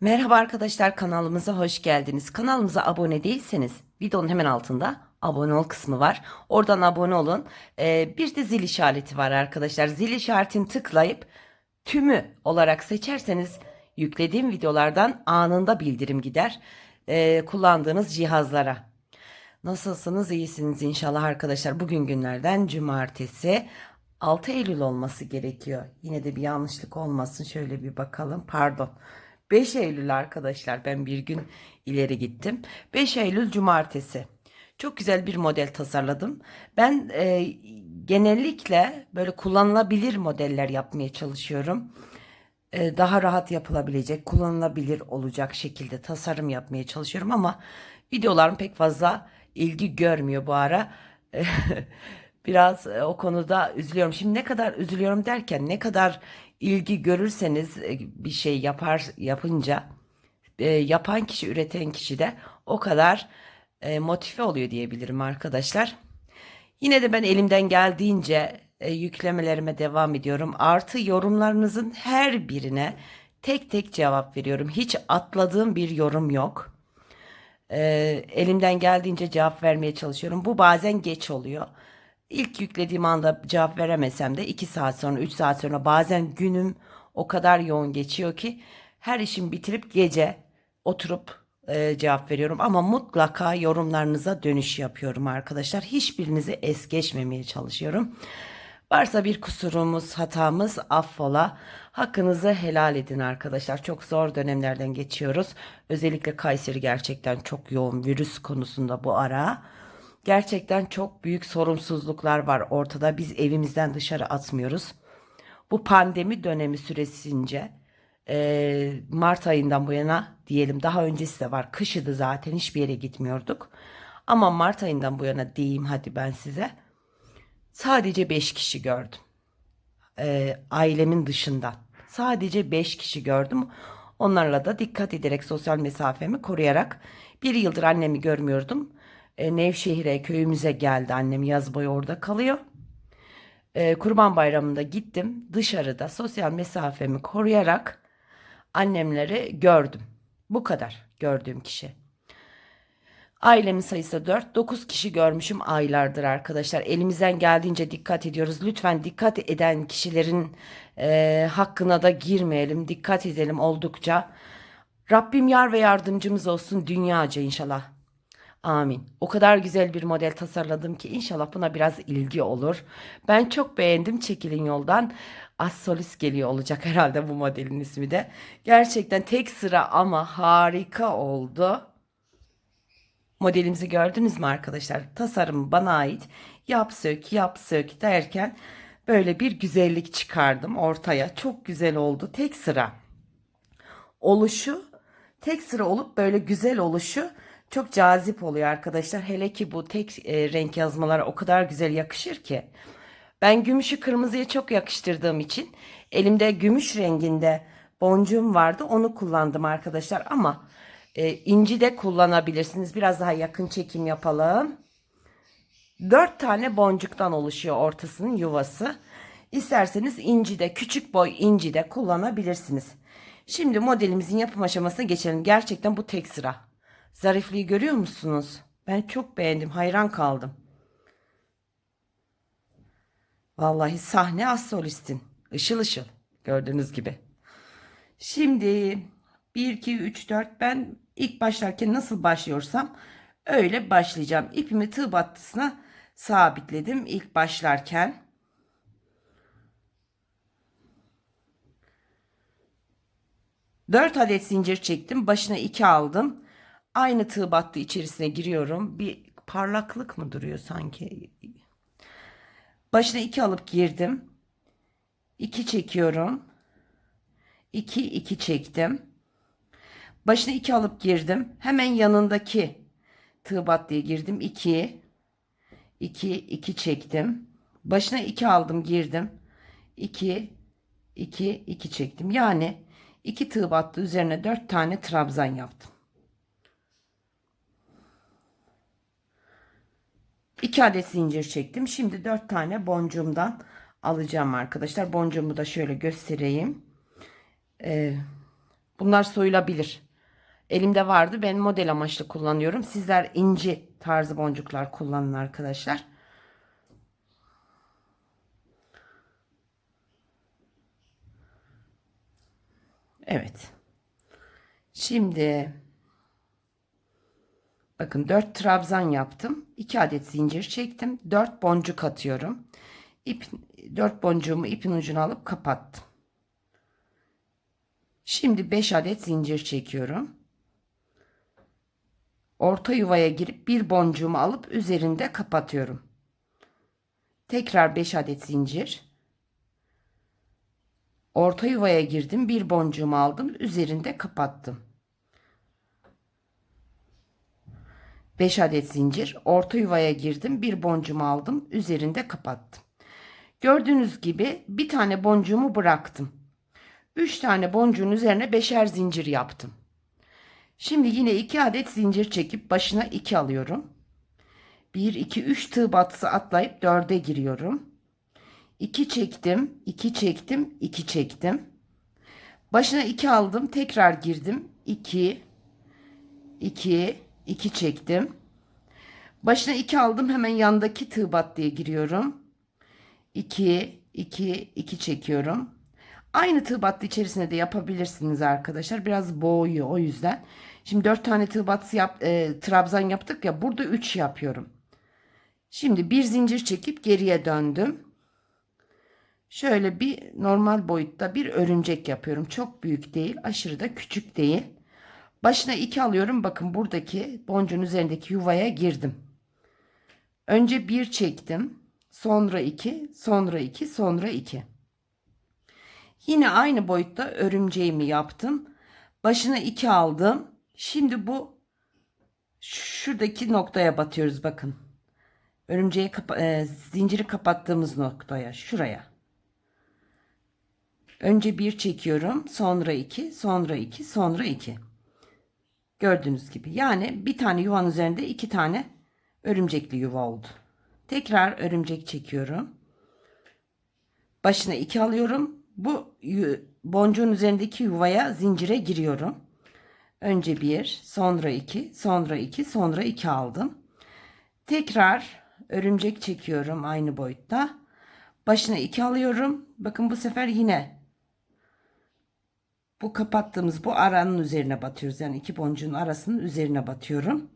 Merhaba arkadaşlar kanalımıza hoş geldiniz. Kanalımıza abone değilseniz videonun hemen altında abone ol kısmı var. Oradan abone olun. Ee, bir de zil işareti var arkadaşlar. Zil işaretini tıklayıp tümü olarak seçerseniz yüklediğim videolardan anında bildirim gider. Ee, kullandığınız cihazlara. Nasılsınız? İyisiniz inşallah arkadaşlar. Bugün günlerden cumartesi 6 Eylül olması gerekiyor. Yine de bir yanlışlık olmasın. Şöyle bir bakalım. Pardon. 5 Eylül arkadaşlar. Ben bir gün ileri gittim. 5 Eylül cumartesi. Çok güzel bir model tasarladım. Ben e, genellikle böyle kullanılabilir modeller yapmaya çalışıyorum. E, daha rahat yapılabilecek, kullanılabilir olacak şekilde tasarım yapmaya çalışıyorum ama videolarım pek fazla ilgi görmüyor bu ara. Biraz e, o konuda üzülüyorum. Şimdi ne kadar üzülüyorum derken ne kadar ilgi görürseniz e, bir şey yapar yapınca e, yapan kişi, üreten kişi de o kadar e, motive oluyor diyebilirim arkadaşlar. Yine de ben elimden geldiğince yüklemelerime devam ediyorum. Artı yorumlarınızın her birine tek tek cevap veriyorum. Hiç atladığım bir yorum yok. E, elimden geldiğince cevap vermeye çalışıyorum. Bu bazen geç oluyor. İlk yüklediğim anda cevap veremesem de 2 saat sonra 3 saat sonra bazen günüm o kadar yoğun geçiyor ki her işimi bitirip gece oturup e, cevap veriyorum ama mutlaka yorumlarınıza dönüş yapıyorum arkadaşlar. Hiçbirinizi es geçmemeye çalışıyorum. Varsa bir kusurumuz, hatamız affola. Hakkınızı helal edin arkadaşlar. Çok zor dönemlerden geçiyoruz. Özellikle Kayseri gerçekten çok yoğun virüs konusunda bu ara. Gerçekten çok büyük sorumsuzluklar var ortada. Biz evimizden dışarı atmıyoruz. Bu pandemi dönemi süresince e, Mart ayından bu yana diyelim daha öncesi de var. Kışıdı zaten hiçbir yere gitmiyorduk. Ama Mart ayından bu yana diyeyim hadi ben size. Sadece 5 kişi gördüm. E, ailemin dışında. Sadece 5 kişi gördüm. Onlarla da dikkat ederek sosyal mesafemi koruyarak bir yıldır annemi görmüyordum. E, Nevşehir'e köyümüze geldi annem yaz boyu orada kalıyor. E, Kurban Bayramı'nda gittim dışarıda sosyal mesafemi koruyarak annemleri gördüm. Bu kadar gördüğüm kişi. Ailemin sayısı 4. 9 kişi görmüşüm aylardır arkadaşlar. Elimizden geldiğince dikkat ediyoruz. Lütfen dikkat eden kişilerin e, hakkına da girmeyelim. Dikkat edelim oldukça. Rabbim yar ve yardımcımız olsun dünyaca inşallah. Amin. O kadar güzel bir model tasarladım ki inşallah buna biraz ilgi olur. Ben çok beğendim. Çekilin yoldan. Assolis geliyor olacak herhalde bu modelin ismi de. Gerçekten tek sıra ama harika oldu. Modelimizi gördünüz mü arkadaşlar? Tasarım bana ait. Yap sök yap sök derken böyle bir güzellik çıkardım ortaya. Çok güzel oldu. Tek sıra oluşu tek sıra olup böyle güzel oluşu çok cazip oluyor arkadaşlar. Hele ki bu tek e, renk yazmalara o kadar güzel yakışır ki. Ben gümüşü kırmızıya çok yakıştırdığım için elimde gümüş renginde boncuğum vardı. Onu kullandım arkadaşlar ama e, inci de kullanabilirsiniz. Biraz daha yakın çekim yapalım. Dört tane boncuktan oluşuyor ortasının yuvası. İsterseniz inci de küçük boy inci de kullanabilirsiniz. Şimdi modelimizin yapım aşamasına geçelim. Gerçekten bu tek sıra. Zarifliği görüyor musunuz? Ben çok beğendim. Hayran kaldım. Vallahi sahne az solistin. Işıl ışıl. Gördüğünüz gibi. Şimdi 1, 2, 3, 4 ben ilk başlarken nasıl başlıyorsam öyle başlayacağım. İpimi tığ battısına sabitledim ilk başlarken. Dört adet zincir çektim. Başına iki aldım. Aynı tığ battı içerisine giriyorum. Bir parlaklık mı duruyor sanki? Başına iki alıp girdim. İki çekiyorum. İki, iki çektim. Başına iki alıp girdim. Hemen yanındaki tığ battıya girdim. İki, iki, iki çektim. Başına iki aldım girdim. İki, iki, iki çektim. Yani iki tığ battı üzerine dört tane trabzan yaptım. 2 adet zincir çektim. Şimdi 4 tane boncuğumdan alacağım arkadaşlar. Boncuğumu da şöyle göstereyim. Ee, Bunlar soyulabilir. Elimde vardı. Ben model amaçlı kullanıyorum. Sizler inci tarzı boncuklar kullanın arkadaşlar. Evet. Şimdi bakın 4 trabzan yaptım. 2 adet zincir çektim. 4 boncuk atıyorum. İp, 4 boncuğumu ipin ucuna alıp kapattım. Şimdi 5 adet zincir çekiyorum. Orta yuvaya girip bir boncuğumu alıp üzerinde kapatıyorum. Tekrar 5 adet zincir. Orta yuvaya girdim. Bir boncuğumu aldım. Üzerinde kapattım. 5 adet zincir. Orta yuvaya girdim. Bir boncuğumu aldım. Üzerinde kapattım. Gördüğünüz gibi bir tane boncuğumu bıraktım. 3 tane boncuğun üzerine beşer zincir yaptım. Şimdi yine 2 adet zincir çekip başına 2 alıyorum. 1 2 3 tığ batısı atlayıp 4'e giriyorum. 2 çektim, 2 çektim, 2 çektim. Başına 2 aldım, tekrar girdim. 2 2 2 çektim. Başına 2 aldım, hemen yandaki tığ battıya giriyorum. 2 2 2 çekiyorum. Aynı tığ battı içerisinde de yapabilirsiniz arkadaşlar. Biraz boğuyor o yüzden. Şimdi 4 tane tığ battısı yap, e, trabzan yaptık ya burada 3 yapıyorum. Şimdi bir zincir çekip geriye döndüm. Şöyle bir normal boyutta bir örümcek yapıyorum. Çok büyük değil, aşırı da küçük değil. Başına 2 alıyorum. Bakın buradaki boncuğun üzerindeki yuvaya girdim. Önce 1 çektim. Sonra 2, sonra 2, sonra 2. Yine aynı boyutta örümceğimi yaptım. Başına 2 aldım. Şimdi bu şuradaki noktaya batıyoruz bakın. Örümceği kapa e, zinciri kapattığımız noktaya, şuraya. Önce bir çekiyorum, sonra iki, sonra iki, sonra iki. Gördüğünüz gibi. Yani bir tane yuvanın üzerinde iki tane örümcekli yuva oldu. Tekrar örümcek çekiyorum. Başına iki alıyorum. Bu boncuğun üzerindeki yuvaya zincire giriyorum. Önce bir, sonra iki, sonra iki, sonra iki aldım. Tekrar örümcek çekiyorum aynı boyutta. Başına iki alıyorum. Bakın bu sefer yine bu kapattığımız bu aranın üzerine batıyoruz. Yani iki boncuğun arasının üzerine batıyorum.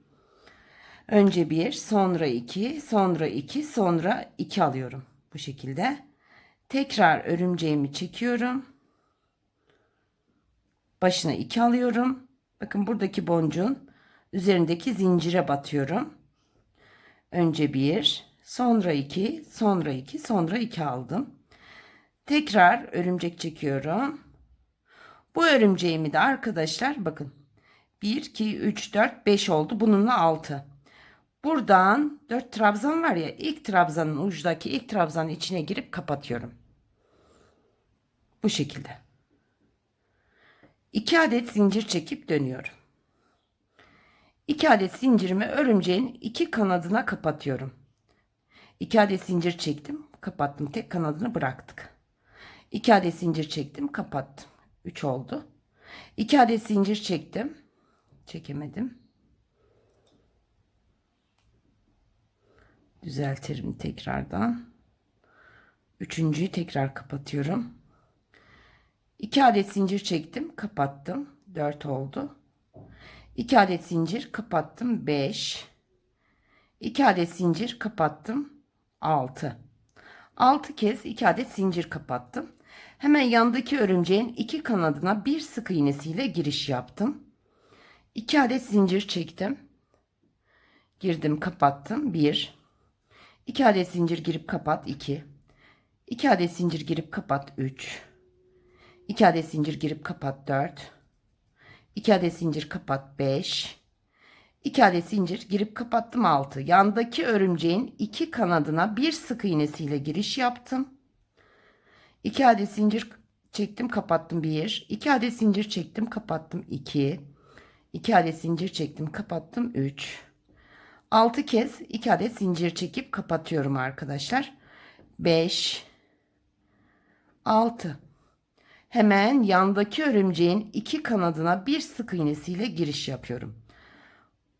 Önce bir, sonra iki, sonra iki, sonra iki alıyorum. Bu şekilde. Tekrar örümceğimi çekiyorum. Başına iki alıyorum. Bakın buradaki boncuğun üzerindeki zincire batıyorum. Önce bir, sonra iki, sonra iki, sonra iki aldım. Tekrar örümcek çekiyorum. Bu örümceğimi de arkadaşlar bakın 1, 2, 3, 4, 5 oldu. Bununla 6. Buradan 4 trabzan var ya ilk trabzanın ucundaki ilk trabzanın içine girip kapatıyorum. Bu şekilde. 2 adet zincir çekip dönüyorum. 2 adet zincirimi örümceğin iki kanadına kapatıyorum. 2 adet zincir çektim, kapattım. Tek kanadını bıraktık. 2 adet zincir çektim, kapattım. 3 oldu. 2 adet zincir çektim. Çekemedim. Düzeltirim tekrardan. Üçüncüyü tekrar kapatıyorum. 2 adet zincir çektim, kapattım. 4 oldu. 2 adet zincir kapattım. 5. 2 adet zincir kapattım. 6. 6 kez 2 adet zincir kapattım. Hemen yandaki örümceğin iki kanadına bir sık iğnesiyle giriş yaptım. 2 adet zincir çektim. Girdim, kapattım. 1. 2 adet zincir girip kapat 2. 2 adet zincir girip kapat 3. 2 adet zincir girip kapat 4. 2 adet zincir kapat 5. 2 adet zincir girip kapattım 6. Yandaki örümceğin iki kanadına bir sık iğnesiyle giriş yaptım. 2 adet zincir çektim kapattım 1. 2 adet zincir çektim kapattım 2. 2 adet zincir çektim kapattım 3. 6 kez 2 adet zincir çekip kapatıyorum arkadaşlar. 5 6 Hemen yandaki örümceğin iki kanadına bir sık iğnesiyle giriş yapıyorum.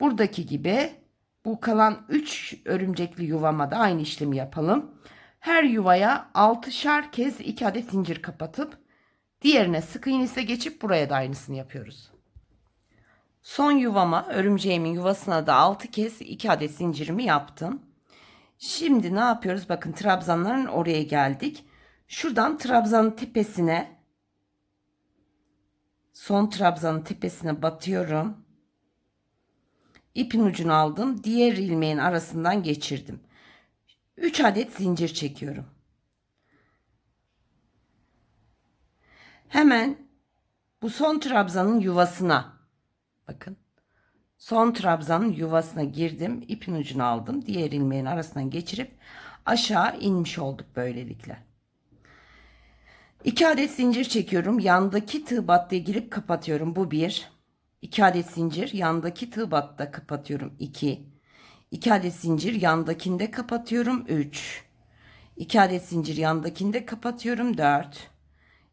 Buradaki gibi bu kalan 3 örümcekli yuvama da aynı işlemi yapalım. Her yuvaya 6'şar kez 2 adet zincir kapatıp diğerine sık iğnesi geçip buraya da aynısını yapıyoruz. Son yuvama örümceğimin yuvasına da 6 kez 2 adet zincirimi yaptım. Şimdi ne yapıyoruz? Bakın trabzanların oraya geldik. Şuradan trabzanın tepesine son trabzanın tepesine batıyorum. İpin ucunu aldım. Diğer ilmeğin arasından geçirdim. 3 adet zincir çekiyorum. Hemen bu son trabzanın yuvasına bakın. Son trabzanın yuvasına girdim. ipin ucunu aldım. Diğer ilmeğin arasından geçirip aşağı inmiş olduk böylelikle. 2 adet zincir çekiyorum. Yandaki tığ battıya girip kapatıyorum. Bu bir. 2 adet zincir yandaki tığ batta kapatıyorum. 2. 2 adet zincir yandakinde kapatıyorum. 3. 2 adet zincir yandakinde kapatıyorum. 4.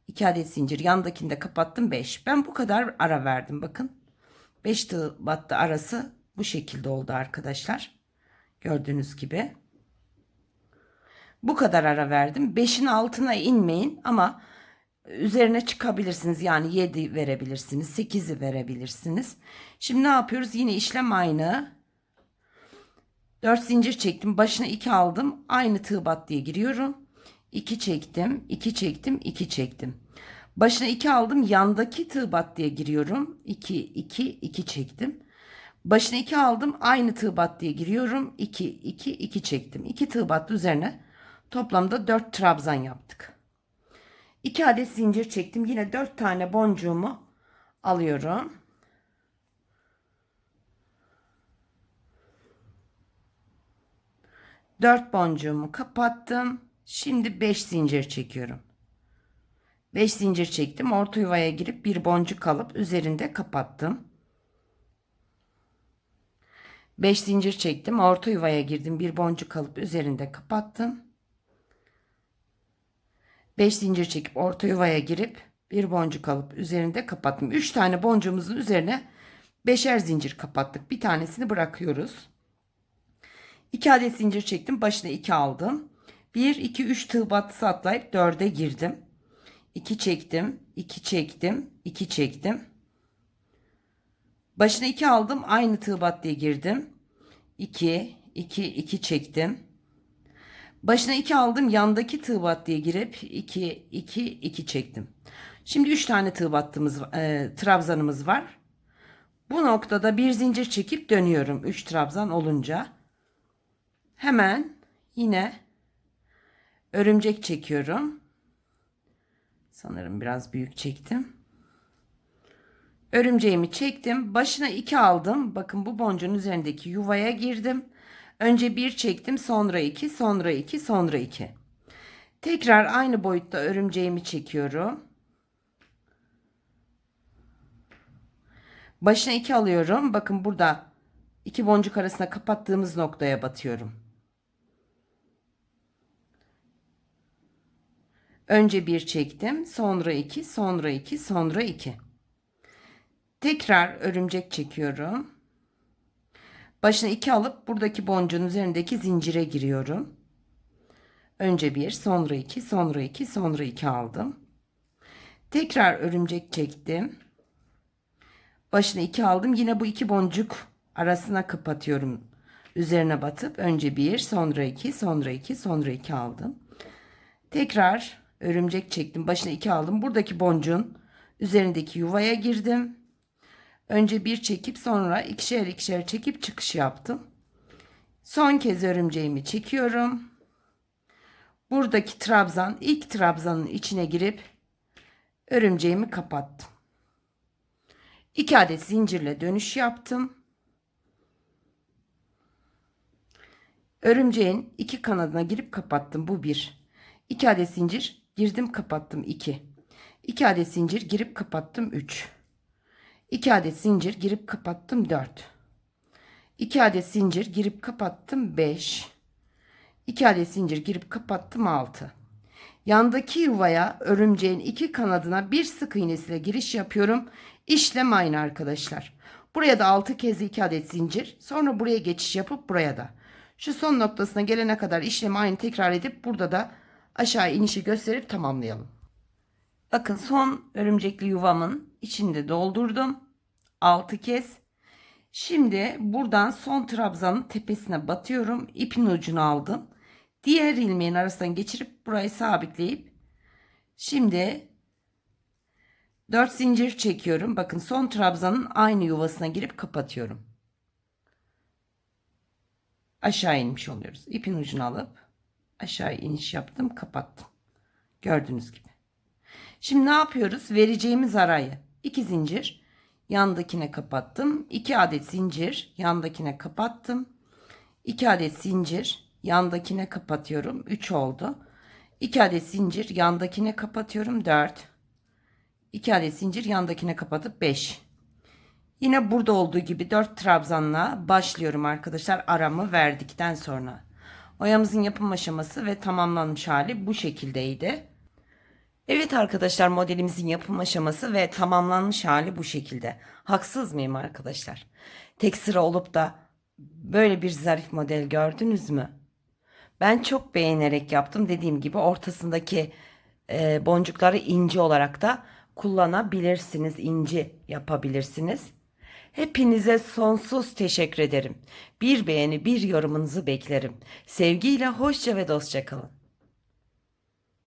2 adet zincir yandakinde kapattım. 5. Ben bu kadar ara verdim. Bakın. 5 tığ battı arası bu şekilde oldu arkadaşlar. Gördüğünüz gibi. Bu kadar ara verdim. 5'in altına inmeyin ama üzerine çıkabilirsiniz. Yani 7 verebilirsiniz. 8'i verebilirsiniz. Şimdi ne yapıyoruz? Yine işlem aynı. 4 zincir çektim. Başına 2 aldım. Aynı tığ battıya giriyorum. 2 çektim. 2 çektim. 2 çektim. Başına 2 aldım. Yandaki tığ battıya giriyorum. 2 2 2 çektim. Başına 2 aldım. Aynı tığ battıya giriyorum. 2 2 2 çektim. 2 tığ battı üzerine toplamda 4 trabzan yaptık. 2 adet zincir çektim. Yine 4 tane boncuğumu alıyorum. Dört boncuğumu kapattım. Şimdi 5 zincir çekiyorum. 5 zincir çektim. Orta yuvaya girip bir boncuk alıp üzerinde kapattım. 5 zincir çektim. Orta yuvaya girdim. Bir boncuk alıp üzerinde kapattım. 5 zincir çekip orta yuvaya girip bir boncuk alıp üzerinde kapattım. 3 tane boncuğumuzun üzerine beşer zincir kapattık. Bir tanesini bırakıyoruz. 2 adet zincir çektim. Başına 2 aldım. 1 2 3 tığ battısı atlayıp 4'e girdim. 2 çektim, 2 çektim, 2 çektim. Başına 2 aldım. Aynı tığ battıya girdim. 2 2 2 çektim. Başına 2 aldım. Yandaki tığ battıya girip 2 2 2 çektim. Şimdi 3 tane tığ battığımız e, trabzanımız var. Bu noktada bir zincir çekip dönüyorum. 3 trabzan olunca. Hemen yine örümcek çekiyorum. Sanırım biraz büyük çektim. Örümceğimi çektim. Başına 2 aldım. Bakın bu boncuğun üzerindeki yuvaya girdim. Önce 1 çektim. Sonra 2, sonra 2, sonra 2. Tekrar aynı boyutta örümceğimi çekiyorum. Başına 2 alıyorum. Bakın burada iki boncuk arasında kapattığımız noktaya batıyorum. Önce bir çektim, sonra iki, sonra iki, sonra iki. Tekrar örümcek çekiyorum. Başına iki alıp buradaki boncuğun üzerindeki zincire giriyorum. Önce bir, sonra iki, sonra iki, sonra iki aldım. Tekrar örümcek çektim. Başına iki aldım. Yine bu iki boncuk arasına kapatıyorum. Üzerine batıp önce bir, sonra iki, sonra iki, sonra iki aldım. Tekrar örümcek çektim. Başına iki aldım. Buradaki boncuğun üzerindeki yuvaya girdim. Önce bir çekip sonra ikişer ikişer çekip çıkış yaptım. Son kez örümceğimi çekiyorum. Buradaki trabzan ilk trabzanın içine girip örümceğimi kapattım. 2 adet zincirle dönüş yaptım. Örümceğin iki kanadına girip kapattım. Bu bir. 2 adet zincir girdim kapattım 2. 2 adet zincir girip kapattım 3. 2 adet zincir girip kapattım 4. 2 adet zincir girip kapattım 5. 2 adet zincir girip kapattım 6. Yandaki yuvaya örümceğin iki kanadına bir sık iğnesiyle giriş yapıyorum. İşlem aynı arkadaşlar. Buraya da 6 kez 2 adet zincir. Sonra buraya geçiş yapıp buraya da. Şu son noktasına gelene kadar işlemi aynı tekrar edip burada da aşağı inişi gösterip tamamlayalım. Bakın son örümcekli yuvamın içinde doldurdum. 6 kez. Şimdi buradan son trabzanın tepesine batıyorum. İpin ucunu aldım. Diğer ilmeğin arasından geçirip burayı sabitleyip şimdi 4 zincir çekiyorum. Bakın son trabzanın aynı yuvasına girip kapatıyorum. Aşağı inmiş oluyoruz. İpin ucunu alıp aşağı iniş yaptım, kapattım. Gördüğünüz gibi. Şimdi ne yapıyoruz? Vereceğimiz arayı 2 zincir yandakine kapattım. 2 adet zincir yandakine kapattım. 2 adet zincir yandakine kapatıyorum. 3 oldu. 2 adet zincir yandakine kapatıyorum. 4. 2 adet zincir yandakine kapatıp 5. Yine burada olduğu gibi 4 trabzanla başlıyorum arkadaşlar aramı verdikten sonra. Oyamızın yapım aşaması ve tamamlanmış hali bu şekildeydi. Evet arkadaşlar modelimizin yapım aşaması ve tamamlanmış hali bu şekilde. Haksız mıyım arkadaşlar? Tek sıra olup da böyle bir zarif model gördünüz mü? Ben çok beğenerek yaptım. Dediğim gibi ortasındaki e, boncukları inci olarak da kullanabilirsiniz. inci yapabilirsiniz. Hepinize sonsuz teşekkür ederim. Bir beğeni, bir yorumunuzu beklerim. Sevgiyle hoşça ve dostça kalın.